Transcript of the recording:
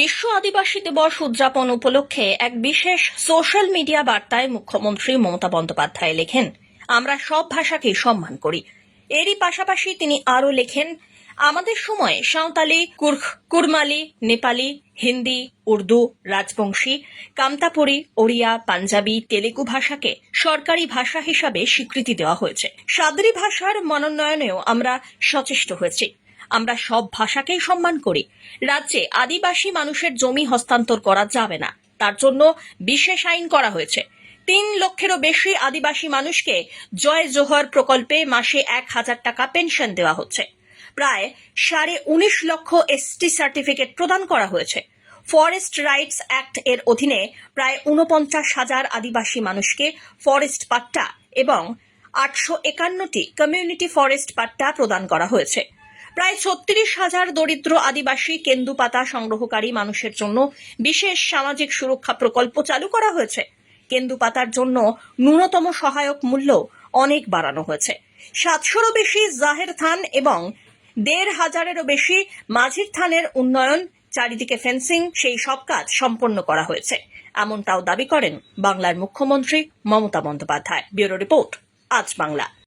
বিশ্ব আদিবাসী দিবস উদযাপন উপলক্ষে এক বিশেষ সোশ্যাল মিডিয়া বার্তায় মুখ্যমন্ত্রী মমতা বন্দ্যোপাধ্যায় লেখেন, আমরা সব ভাষাকেই সম্মান করি। এরই পাশাপাশি তিনি আরও লেখেন, আমাদের সময় সাঁওতালি, কুর্খ, কুরমালি, নেপালি, হিন্দি, উর্দু, রাজবংশী কামতাপুরি ওড়িয়া, পাঞ্জাবি, তেলেগু ভাষাকে সরকারি ভাষা হিসাবে স্বীকৃতি দেওয়া হয়েছে। সাদরি ভাষার মনোনয়নেও আমরা সচেষ্ট হয়েছি। আমরা সব ভাষাকেই সম্মান করি। রাজ্যে আদিবাসী মানুষের জমি হস্তান্তর করা যাবে না। তার জন্য বিশেষ আইন করা হয়েছে। তিন লক্ষেরও বেশি আদিবাসী মানুষকে জয় জোহর প্রকল্পে মাসে এক হাজার টাকা পেনশন দেওয়া হচ্ছে। প্রায় সাড়ে উনিশ লক্ষ এসটি সার্টিফিকেট প্রদান করা হয়েছে। ফরেস্ট রাইটস অ্যাক্ট এর অধীনে প্রায় উনপঞ্চাশ হাজার আদিবাসী মানুষকে ফরেস্ট পাট্টা এবং আটশো একান্নটি কমিউনিটি ফরেস্ট পাট্টা প্রদান করা হয়েছে। প্রায় ছত্রিশ হাজার দরিদ্র আদিবাসী কেন্দুপাতা সংগ্রহকারী মানুষের জন্য বিশেষ সামাজিক সুরক্ষা প্রকল্প চালু করা হয়েছে। কেন্দুপাতার জন্য ন্যূনতম সহায়ক মূল্য অনেক বাড়ানো হয়েছে। সাতশোরও বেশি জাহের থান এবং দেড় হাজারেরও বেশি মাঝির থানের উন্নয়ন, চারিদিকে ফেন্সিং, সেই সব কাজ সম্পন্ন করা হয়েছে। এমনটাও দাবি করেন বাংলার মুখ্যমন্ত্রী মমতা বন্দ্যোপাধ্যায়। ব্যুরো রিপোর্ট, আজ বাংলা।